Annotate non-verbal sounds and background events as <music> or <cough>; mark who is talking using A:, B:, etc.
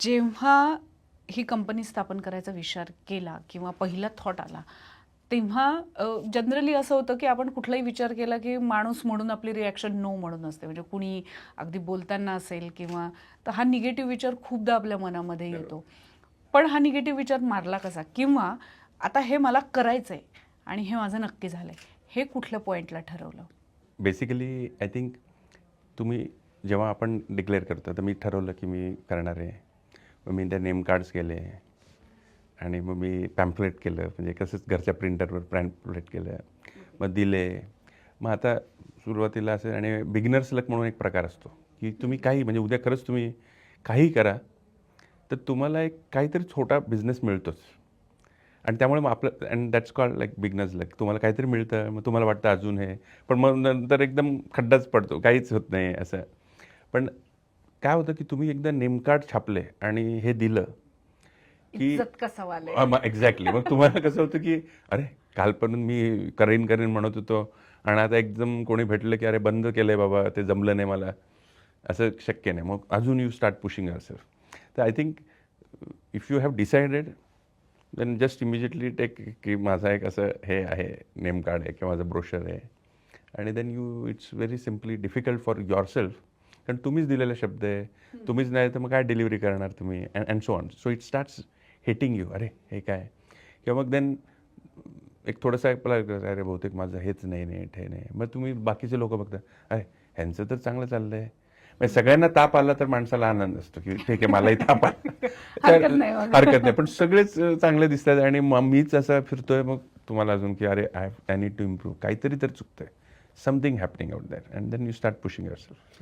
A: जेव्हा ही कंपनी स्थापन करायचा विचार केला किंवा पहिला थॉट आला तेव्हा जनरली असं होतं की आपण कुठलाही विचार केला की माणूस म्हणून आपली रिॲक्शन नो म्हणून असते. म्हणजे कुणी अगदी बोलताना असेल किंवा तर हा निगेटिव्ह विचार खूपदा आपल्या मनामध्ये येतो. पण हा निगेटिव्ह विचार मारला कसा? किंवा आता हे मला करायचं आहे आणि हे माझं नक्की झालं आहे हे कुठल्या पॉईंटला ठरवलं?
B: बेसिकली आय थिंक तुम्ही जेव्हा आपण डिक्लेअर करतो तर मी ठरवलं की मी करणार आहे. मग मी त्या नेम कार्ड्स केले आणि मग मी पॅम्पलेट केलं. म्हणजे कसंच घरच्या प्रिंटरवर पॅम्पलेट केलं. मग दिले. मग आता सुरुवातीला असेल आणि बिगिनर्स लक म्हणून एक प्रकार असतो की तुम्ही काही म्हणजे उद्या खरंच तुम्ही काही करा तर तुम्हाला एक काहीतरी छोटा बिझनेस मिळतोच. आणि त्यामुळे मग आपलं and that's call like beginners like तुम्हाला काहीतरी मिळतं मग तुम्हाला वाटतं अजून हे पण मग नंतर एकदम खड्डाच पडतो काहीच होत नाही असं. पण काय होतं की तुम्ही एकदा नेमकार्ड छापले आणि हे दिलं की
A: इज्जत का सवाल आहे
B: एक्झॅक्टली मग तुम्हाला कसं होतं की अरे कालपर्यंत मी करेन करेन म्हणत होतो आणि आता एकदम कोणी भेटलं की अरे बंद केलंय बाबा ते जमलं नाही मला. असं शक्य नाही. मग अजून you start pushing yourself तर I think if you have decided then just immediately take की माझा एक असं हे आहे नेम कार्ड आहे किंवा माझं ब्रोशर आहे. आणि then you it's very simply difficult for yourself कारण तुम्हीच दिलेला शब्द आहे. तुम्हीच नाही तर मग काय डिलिव्हरी करणार तुम्ही? And so on so it starts hitting you अरे हे काय? किंवा मग देन एक थोडंसं आपल्याला अरे बहुतेक माझं हेच नाही नीट हे नाही. मग तुम्ही बाकीचे लोक बघता अरे ह्यांचं तर चांगलं चाललंय. म्हणजे सगळ्यांना ताप आला तर माणसाला आनंद असतो की ठीक आहे मलाही ताप आला. <laughs>
A: हरकत
B: तर
A: नाही.
B: हरकत नाही. पण सगळेच चांगले दिसतात आणि मग मीच असा फिरतोय मग तुम्हाला अजून की अरे I I need to improve काहीतरी तर चुकतंय. Something happening out that and then you start pushing yourself